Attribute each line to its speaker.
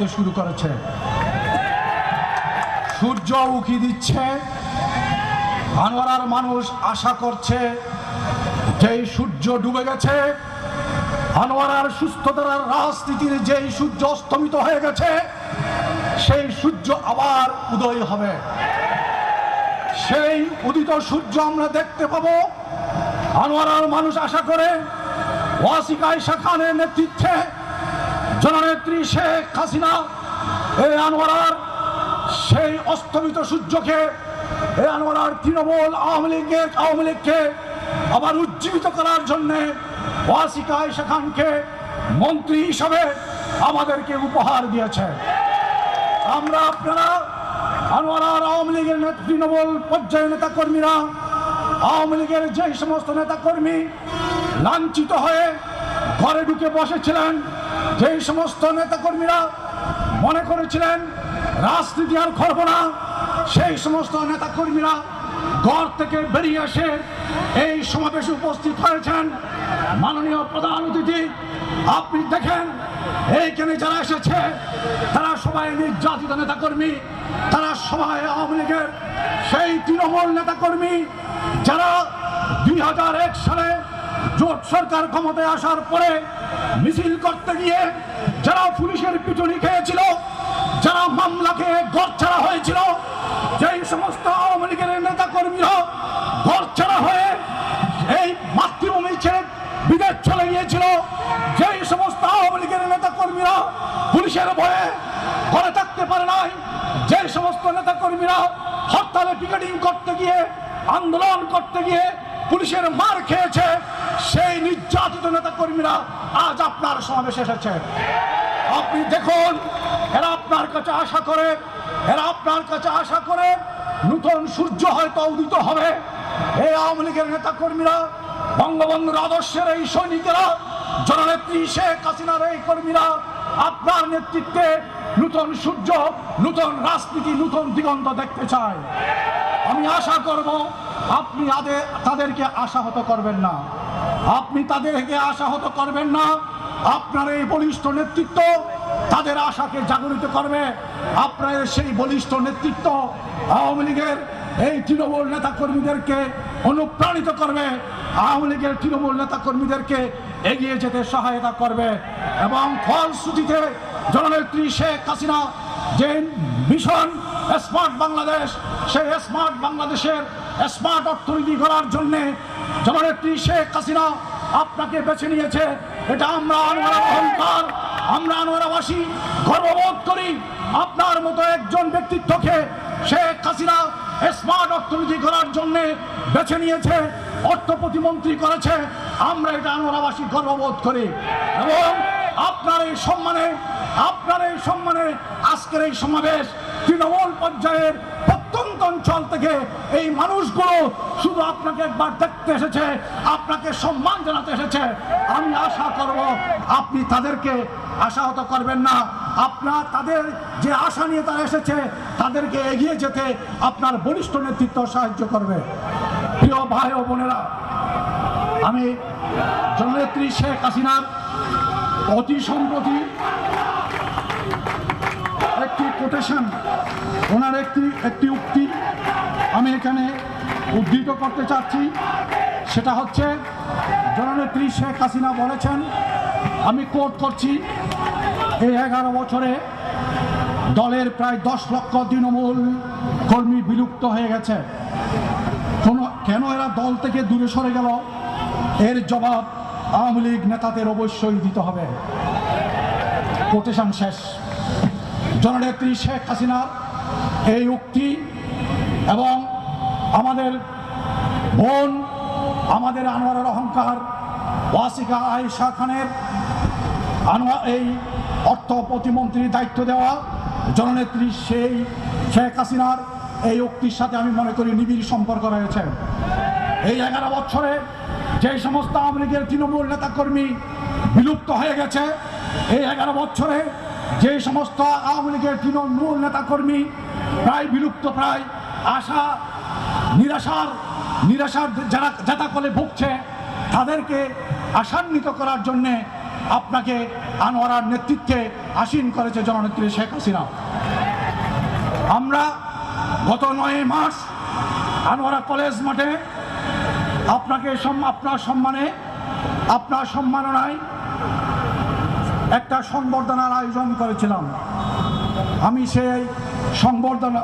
Speaker 1: দেখতে শুরু করেছে। সূর্য উকি দিচ্ছে। আনোয়ারার মানুষ আশা করছে যেই সূর্য ডুবে গেছে। আনোয়ারার সুস্থতার রাজনীতির যেই সূর্য অস্তমিত হয়ে গেছে, সেই সূর্য আবার উদয় হবে। সেই উদিত সূর্য আমরা দেখতে পাবো। আনোয়ারার মানুষ আশা করে ওয়াসিকা আয়সা খানের নেতৃত্বে জননেত্রী শেখ হাসিনা, এই আনোয়ারার সেই অস্তমিত সূর্যকে, এই আনোয়ারার তৃণমূল আওয়ামী লীগের আওয়ামী লীগকে আবার উজ্জীবিত করার জন্যে ওয়াসিকা আয়সা খানকে মন্ত্রী হিসাবে আমাদেরকে উপহার দিয়েছে। আমরা আপনারা আনোয়ারার আওয়ামী লীগের তৃণমূল পর্যায়ের নেতা কর্মীরা আওয়ামী লীগের যে সমস্ত নেতা কর্মী লাঞ্ছিত হয়ে ঘরে ঢুকে বসেছিলেন যেই সমস্ত নেতা কর্মীরা মনে করেছিলেন রাজনীতি আর করব না। সেই সমস্ত নেতা কর্মীরা ঘর থেকে বেরিয়ে এসে এই সমাবেশে উপস্থিত হয়েছেন। মাননীয় প্রধান অতিথি, আপনি দেখেন, এইখানে যারা এসেছে, তারা সবাই নির্যাতিত নেতা কর্মী তারা সবাই আওয়ামী লীগের সেই তৃণমূল নেতা কর্মী যারা দুই হাজার এক সালে জোট সরকার ক্ষমতায় আসার পরে মিছিল করতে গিয়ে যারা পুলিশের পিটুনি খেয়েছিল, যারা মামলা খেয়ে ঘর ছাড়া হয়েছিল, যেই সমস্ত আওয়ামী লীগের নেতা কর্মীরা ঘর ছাড়া হয়ে এই মাতৃভূমি ছেড়ে বিদেশ চলে গিয়েছিল, যেই সমস্ত আওয়ামী লীগের নেতা কর্মীরা পুলিশের ভয়ে ঘরে থাকতে পারে নাই যে সমস্ত নেতা কর্মীরা হরতালে পিকেটিং করতে গিয়ে, আন্দোলন করতে গিয়ে পুলিশের মার খেয়েছে। সেই নির্যাতিত নেতা কর্মীরা আজ আপনার সমাবেশে এসেছে। আপনি দেখুন, এরা আপনার কাছে আশা করে, এরা আপনার কাছে আশা করে নূতন সূর্য হয়তো উদিত হবে। এই আওয়ামী লীগের নেতা কর্মীরা বঙ্গবন্ধুর আদর্শের এই সৈনিকেরা, জননেত্রী শেখ হাসিনার এই কর্মীরা, আপনার নেতৃত্বে নূতন সূর্য, নূতন রাজনীতি, নূতন দিগন্ত দেখতে চায়। আমি আশা করব আপনি তাদেরকে আশাহত করবেন না। আপনি তাদেরকে আশাহত করবেন না। আপনার এই বলিষ্ঠ নেতৃত্ব তাদের আশাকে জাগরিত করবে। আপনার সেই বলিষ্ঠ নেতৃত্ব আওয়ামী লীগের এই তৃণমূল নেতা কর্মীদেরকে অনুপ্রাণিত করবে। আওয়ামী লীগের তৃণমূল নেতা কর্মীদেরকে এগিয়ে যেতে সহায়তা করবে। এবং ফলশ্রুতিতে জননেত্রী শেখ হাসিনা যে মিশন স্মার্ট বাংলাদেশ, সেই স্মার্ট বাংলাদেশের স্মার্ট অর্থনীতি করার জন্যে জননেত্রী শেখ হাসিনা আপনাকে বেছে নিয়েছে। এটা আমরা আনোয়ারা অহংকার, আমরা আনোয়ারাবাসী গর্ববোধ করি। আপনার মতো একজন ব্যক্তিত্বকে শেখ হাসিনা স্মার্ট অর্থনীতি করার জন্য বেছে নিয়েছে, অর্থ প্রতিমন্ত্রী করেছে। আমরা এটা আনোয়ারাবাসী গর্ববোধ করি। এবং আপনার এই সম্মানে, আপনার এই সম্মানে আজকের এই সমাবেশ তৃণমূল পর্যায়ের প্রত্যন্ত অঞ্চল থেকে এই মানুষগুলো শুধু আপনাকে একবার দেখতে এসেছে, আপনাকে সম্মান জানাতে এসেছে। আমি আশা করব আপনি তাদেরকে আশাহত করবেন না। আপনার তাদের যে আশা নিয়ে তারা এসেছে, তাদেরকে এগিয়ে যেতে আপনার বলিষ্ঠ নেতৃত্ব সাহায্য করবে। প্রিয় ভাই ও বোনেরা, আমি জননেত্রী শেখ হাসিনার অতি সম্প্রতি একটি কোটেশন ওনার একটি একটি উক্তি আমি এখানে উদ্ধৃত করতে চাচ্ছি। সেটা হচ্ছে, জননেত্রী শেখ হাসিনা বলেছেন, আমি কোর্ট করছি, এই এগারো বছরে দলের প্রায় দশ লক্ষ তৃণমূল কর্মী বিলুপ্ত হয়ে গেছে। কোনো, কেন এরা দল থেকে দূরে সরে গেল? এর জবাব আওয়ামী লীগ নেতাদের অবশ্যই দিতে হবে। কোটেশন শেষ। জননেত্রী শেখ হাসিনার এই উক্তি এবং আমাদের বোন, আমাদের আনোয়ারের অহংকার, ওয়াসিকা আয়েশা খানের আনোয়ার এই অর্থ প্রতিমন্ত্রীর দায়িত্ব দেওয়া জননেত্রী সেই শেখ হাসিনার এই উক্তির সাথে আমি মনে করি নিবিড় সম্পর্ক রয়েছে। এই এগারো বছরে যে সমস্ত আওয়ামী লীগের তৃণমূল নেতাকর্মী বিলুপ্ত হয়ে গেছে, এই এগারো বছরে যে সমস্ত আওয়ামী লীগের তৃণমূল নেতাকর্মী প্রায় বিলুপ্ত, প্রায় আশা, নিরাশার নিরাশার যারা যাতা কলে ভুগছে, তাদেরকে আশান্বিত করার জন্যে আপনাকে আনোয়ারার নেতৃত্বে আসীন করেছে জননেত্রী শেখ হাসিনা। আমরা গত নয় মাস আনোয়ারা কলেজ মাঠে আপনাকে আপনার সম্মানে আপনার সম্মাননায় একটা সংবর্ধনার আয়োজন করেছিলাম। আমি সেই সংবর্ধনা